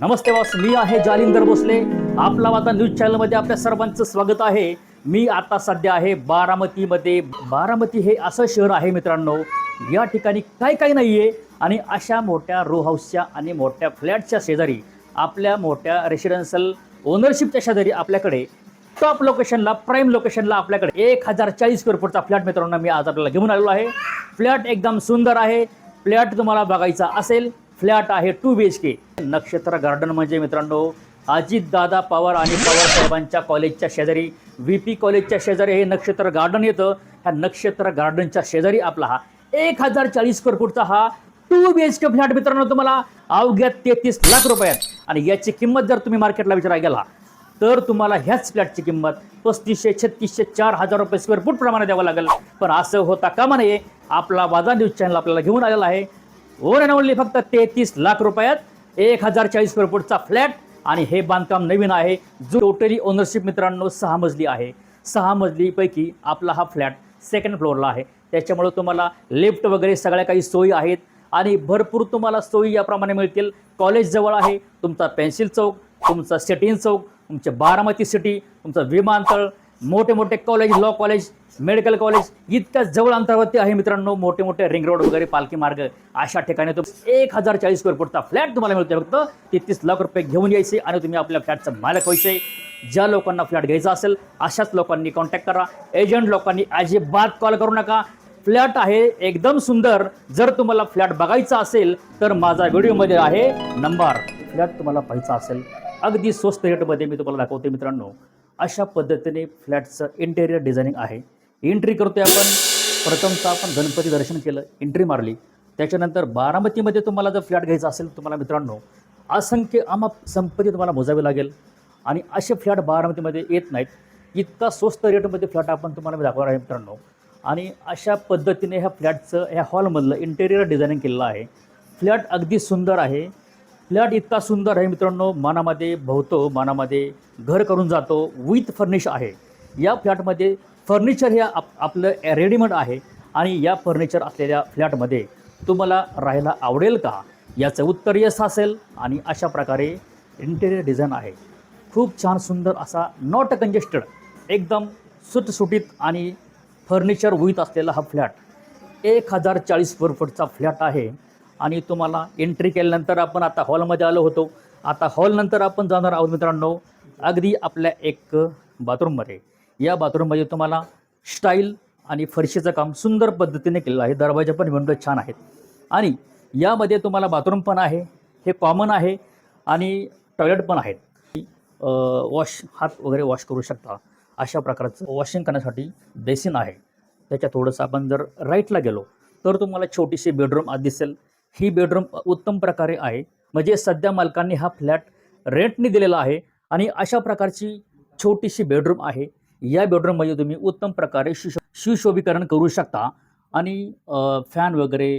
नमस्ते boss मी आहे जालिंदर भोसले. आपला वाता न्यूज चॅनलमध्ये आपल्या सर्वांचं स्वागत आहे. मी आता सध्या आहे बारामतीमध्ये. बारामती हे असं शहर आहे मित्रांनो या ठिकाणी काय काय नाही आहे आणि अशा मोठ्या रो हाऊसच्या आणि मोठ्या फ्लॅटच्या शेजारी आपल्या मोठ्या रेसिडेन्शियल ओनरशिपच्या शेजारी आपल्याकडे टॉप लोकेशनला प्राईम लोकेशनला आपल्याकडे एक हजार चाळीस स्क्वेअर फूटचा फ्लॅट मित्रांनो मी आज आपल्याला घेऊन आलेलो आहे. फ्लॅट एकदम सुंदर आहे. फ्लॅट तुम्हाला बघायचा असेल फ्लॅट आहे टू बी एच के नक्षत्र गार्डन म्हणजे मित्रांनो अजितदादा पवार आणि पवार साहेबांच्या कॉलेजच्या शेजारी व्ही पी कॉलेजच्या शेजारी हे नक्षत्र गार्डन येतं. ह्या नक्षत्र गार्डनच्या शेजारी आपला हा एक हजार चाळीस स्क्वेअर फूटचा हा two B H K flat मित्रांनो तुम्हाला अवघ्या तेहतीस लाख रुपयात. आणि याची किंमत जर तुम्ही मार्केटला विचारायला गेला तर तुम्हाला ह्याच फ्लॅटची किंमत पस्तीसशे छत्तीसशे चार हजार रुपये स्क्वेअर फूट प्रमाणे द्यावं लागेल. पण असं होता कामा नये. आपला वादा न्यूज चॅनल आपल्याला घेऊन आलेला आहे. ओन अँड ओनली फक्त तेहतीस लाख रुपयात एक हजार चाळीस स्क्वेअर फूटचा फ्लॅट आणि हे बांधकाम नवीन आहे. जो टोटली ओनरशिप मित्रांनो सहा मजली आहे. सहा मजलीपैकी आपला हा फ्लॅट सेकंड फ्लोअरला आहे. त्याच्यामुळं तुम्हाला लिफ्ट वगैरे सगळ्या काही सोयी आहेत आणि भरपूर तुम्हाला सोयी याप्रमाणे मिळतील. कॉलेज जवळ आहे. तुमचा पेन्सिल चौक तुमचा सिटीन चौक तुमचे बारामती सिटी तुमचं विमानतळ मोठे मोठे college law college medical college इतक्या जवळ अंतरावरती आहे मित्रांनो मोठे मोठे रिंग रोड वगैरे पालखी मार्ग. अशा ठिकाणी तो एक हजार चाळीस स्क्वेअर फूटचा फ्लॅट तुम्हाला मिळतो फक्त. तेहतीस लाख रुपये घेऊन यायचे आणि तुम्ही आपल्या फ्लॅटचं मालक व्हायचे. ज्या लोकांना फ्लॅट घ्यायचा असेल अशाच लोकांनी कॉन्टॅक्ट करा. एजंट लोकांनी अजिबात कॉल करू नका. फ्लॅट आहे एकदम सुंदर. जर तुम्हाला फ्लॅट बघायचा असेल तर माझा व्हिडिओमध्ये आहे नंबर फ्लॅट तुम्हाला पाहायचा असेल. अगदी स्वस्त रेटमध्ये मी तुम्हाला दाखवते मित्रांनो. अशा पद्धतीने फ्लॅटचं इंटेरियर डिझायनिंग आहे. एंट्री करतोय आपण. प्रथमतः आपण गणपती दर्शन केलं. एंट्री मारली. त्याच्यानंतर बारामतीमध्ये तुम्हाला जर फ्लॅट घ्यायचा असेल तुम्हाला मित्रांनो असंख्य आम्हा संपत्ती तुम्हाला मोजावी लागेल. आणि असे फ्लॅट बारामतीमध्ये येत नाहीत. इतका स्वस्त रेटमध्ये फ्लॅट आपण तुम्हाला मी दाखवणार आहे मित्रांनो. आणि अशा पद्धतीने ह्या फ्लॅटचं ह्या हॉलमधलं इंटेरियर डिझायनिंग केलेलं आहे. फ्लॅट अगदी सुंदर आहे. फ्लॅट इतका सुंदर आहे मित्रांनो मनामध्ये भोवतो मनामध्ये घर करून जातो विथ फर्निश आहे. या फ्लॅटमध्ये फर्निचर हे आप आपलं रेडीमेड आहे आणि या फर्निचर असलेल्या फ्लॅटमध्ये तुम्हाला राहायला आवडेल का? याचं उत्तर यस असेल आणि अशा प्रकारे इंटेरियर डिझाईन आहे. खूप छान सुंदर असा नॉट कंजेस्टेड एकदम सुटसुटीत आणि फर्निचर विथ असलेला हा फ्लॅट. एक हजार चाळीस स्क्वेअर फूटचा फ्लॅट आहे. आणि तुम्हाला एंट्री केल्यानंतर आपण आता हॉलमध्ये आलो होतो. आता हॉलनंतर आपण जाणार आहोत मित्रांनो. अगदी आपल्या एक बाथरूममध्ये. या बाथरूममध्ये तुम्हाला स्टाईल आणि फरशीचं काम सुंदर पद्धतीने केलेलं आहे. दरवाजा पण विंडो छान आहेत. आणि यामध्ये तुम्हाला बाथरूम पण आहे. हे कॉमन आहे आणि टॉयलेट पण आहेत. वॉश हात वगैरे वॉश करू शकता. अशा प्रकारचं वॉशिंग करण्यासाठी बेसिन आहे. त्याच्या थोडंसं आपण जर राईटला गेलो तर तुम्हाला छोटीशी बेडरूम आज दिसेल. ही बेडरूम उत्तम प्रकारे आहे. म्हणजे सध्या मालकांनी हा फ्लॅट रेंटने दिलेला आहे आणि अशा प्रकारची छोटीशी बेडरूम आहे. या बेडरूममध्ये तुम्ही उत्तम प्रकारे सुशो सुशोभीकरण करू शकता आणि फॅन वगैरे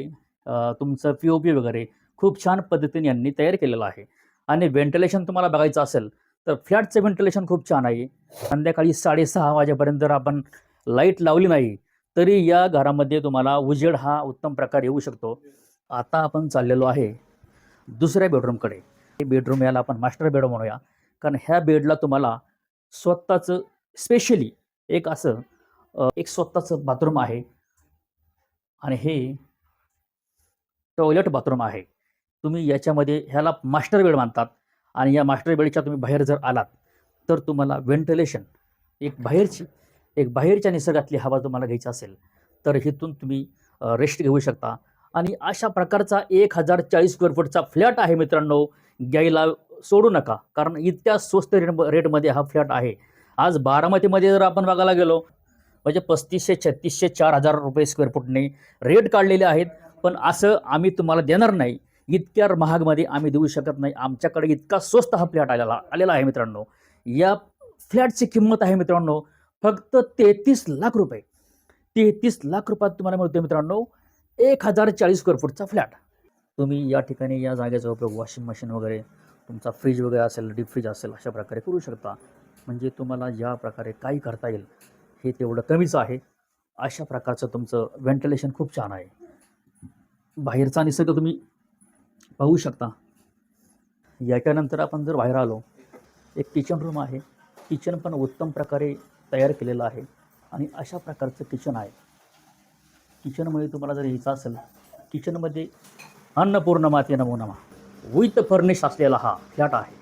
तुमचं पी ओ पी वगैरे खूप छान पद्धतीने यांनी तयार केलेलं आहे. आणि व्हेंटिलेशन तुम्हाला बघायचं असेल तर फ्लॅटचं व्हेंटिलेशन खूप छान आहे. संध्याकाळी साडेसहा वाजेपर्यंत जर आपण लाइट लावली नाही तरी या घरामध्ये तुम्हाला उजेड हा उत्तम प्रकारे येऊ शकतो. आता आपण चाललेलो आहे दुसऱ्या बेडरूमकडे हे बेडरूम याला आपण मास्टर बेडरूम म्हणूया. कारण ह्या बेडला तुम्हाला स्वतःचं स्पेशली एक असं एक स्वतःचं बाथरूम आहे. आणि हे टॉयलेट बाथरूम आहे. तुम्ही याच्यामध्ये ह्याला मास्टर बेड मानतात. आणि या मास्टर बेडच्या तुम्ही बाहेर जर आलात तर तुम्हाला व्हेंटिलेशन एक बाहेरची एक बाहेरच्या निसर्गातली हवा तुम्हाला घ्यायची असेल तर इथून तुम्ही रेस्ट घेऊ शकता. आणि अशा प्रकारचा एक हजार चाळीस स्क्वेअर फूटचा फ्लॅट आहे मित्रांनो. घ्यायला सोडू नका. कारण इतक्या स्वस्त रेट रेटमध्ये हा फ्लॅट आहे. आज बारामतीमध्ये जर आपण बघायला गेलो म्हणजे पस्तीसशे छत्तीसशे चार हजार रुपये स्क्वेअर फूटने रेट काढलेले आहेत. पण असं आम्ही तुम्हाला देणार नाही. इतक्या महागमध्ये आम्ही देऊ शकत नाही. आमच्याकडे इतका स्वस्त हा फ्लॅट आलेला आलेला आहे मित्रांनो. या फ्लॅटची किंमत आहे मित्रांनो फक्त तेहतीस लाख रुपये. तेहतीस लाख रुपयात तुम्हाला मिळतो मित्रांनो. एक हजार चाळीस स्क्वेअर फूटचा फ्लॅट तुम्ही या ठिकाणी या जागेचा उपयोग वॉशिंग मशीन वगैरे तुमचा फ्रीज वगैरे असेल डीप फ्रीज असेल अशा प्रकारे करू शकता. म्हणजे तुम्हाला ज्या प्रकारे काही करता येईल हे तेवढं कमीच आहे. अशा प्रकारचं तुमचं व्हेंटिलेशन खूप छान आहे. बाहेरचा निसर्ग तुम्ही पाहू शकता. याच्यानंतर आपण जर बाहेर आलो एक किचन रूम आहे. किचन पण उत्तम प्रकारे तयार केलेलं आहे. आणि अशा प्रकारचं किचन आहे. किचनमध्ये तुम्हाला जर यायचं असेल किचनमध्ये अन्नपूर्ण माते नमो नमा. विथ फर्निश असलेला हा फ्लॅट आहे.